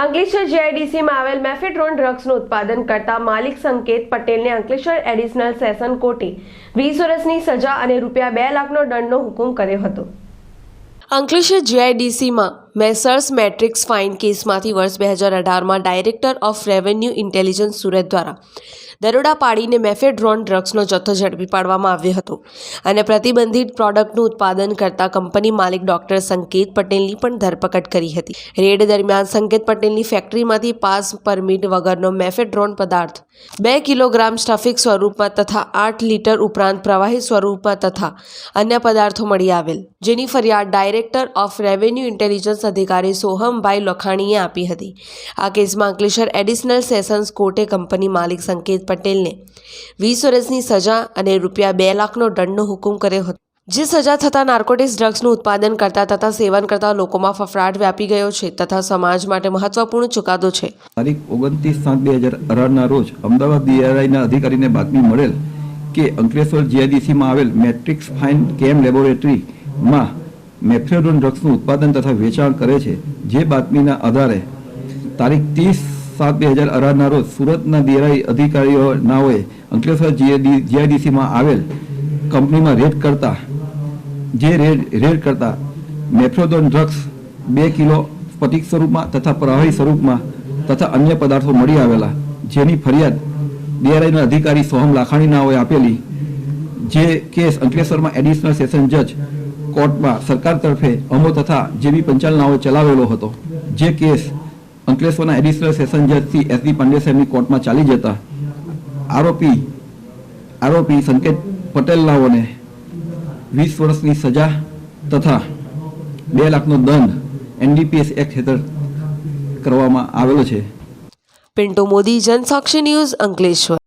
અંકલેશ્વર જીઆઈડીસીમાં આવેલ મેફેડ્રોન ડ્રગ્સનું ઉત્પાદન કરતા માલિક સંકેત પટેલને અંકલેશ્વર એડિશનલ સેશન કોર્ટે વીસ વર્ષની સજા અને રૂપિયા બે લાખનો દંડનો હુકમ કર્યો હતો. અંકલેશ્વર જીઆઈડીસીમાં મેસર્સ મેટ્રિક્સ ફાઇન કેસમાંથી વર્ષ બે હજાર અઢારમાં director of revenue intelligence Surat દ્વારા દરોડા પાડીને મેફેડ્રોન ડ્રગ્સનો જથ્થો ઝડપી પાડવામાં આવ્યો હતો અને પ્રતિબંધિત પ્રોડક્ટનું ઉત્પાદન કરતા કંપની માલિક ડોક્ટર સંકેત પટેલની પણ ધરપકડ કરી હતી. રેડ દરમિયાન સંકેત પટેલની ફેક્ટરીમાંથી પાસ પરમિટ વગરનો મેફેડ્રોન પદાર્થ બે કિલોગ્રામ સ્ટફિક સ્વરૂપમાં તથા આઠ લીટર ઉપરાંત પ્રવાહી સ્વરૂપમાં તથા અન્ય પદાર્થો મળી આવેલ, જેની ફરિયાદ ડાયરેક્ટર ઓફ રેવન્યુ ઇન્ટેલિજન્સ અધિકારી સોહમભાઈ લખાણીએ આપી હતી. આ કેસમાં અંકલેશ્વર એડિશનલ સેશન્સ કોર્ટે કંપની માલિક સંકેત પટેલને વીસ વર્ષની સજા અને રૂપિયા બે લાખનો દંડનો હુકમ કર્યો હતો. જે સજા થતાં નાર્કોટિક્સ ડ્રગ્સનું ઉત્પાદન કરતા તથા સેવન કરતા લોકોમાં ફફડાટ વ્યાપી ગયો છે તથા સમાજ માટે મહત્વપૂર્ણ ચુકાદો છે. તારીખ ઓગણત્રીસ સાત બે હજાર અઢારના રોજ અમદાવાદ ડીઆરઆઈના અધિકારીને બાતમી મળેલ કે અંકલેશ્વર જીઆઈડીસીમાં આવેલ મેટ્રિક્સ ફાઇન કેમ લેબોરેટરીમાં મેફ્રેડોન ડ્રગ્સનું ઉત્પાદન તથા વેચાણ કરે છે, જે બાતમીના આધારે તારીખ ત્રીસ સાત બે હજાર અઢારના રોજ સુરતના ડીઆરઆઈ અધિકારીઓનાઓએ અંકલેશ્વર જીઆઈડીસીમાં આવેલ કંપનીમાં રેડ કરતા, જે રેડ રેડ કરતા મેફ્રોડોન ડ્રગ્સ બે કિલો સ્ફટિક સ્વરૂપમાં તથા પ્રવાહી સ્વરૂપમાં તથા અન્ય પદાર્થો મળી આવેલા, જેની ફરિયાદ ડીઆરઆઈના અધિકારી સોહમ લાખાણીનાઓએ આપેલી, જે કેસ અંકલેશ્વરમાં એડિશનલ સેશન જજ કોર્ટમાં સરકાર તરફે અમો તથા જેવી પંચાલનાઓ ચલાવેલો હતો. જે કેસ અંકલેશ્વરના એડિશનલ સેશન જજથી એસ ડી પાંડે સાહેબની કોર્ટમાં ચાલી જતા. આરોપી આરોપી સંકેત પટેલનાઓને વીસ વર્ષની સજા તથા બે લાખનો દંડ એનડીપીએસ એક્ટ હેઠળ કરવામાં આવેલો છે. પિન્ટુ મોદી, જનસાક્ષી ન્યૂઝ અંકલેશ્વર.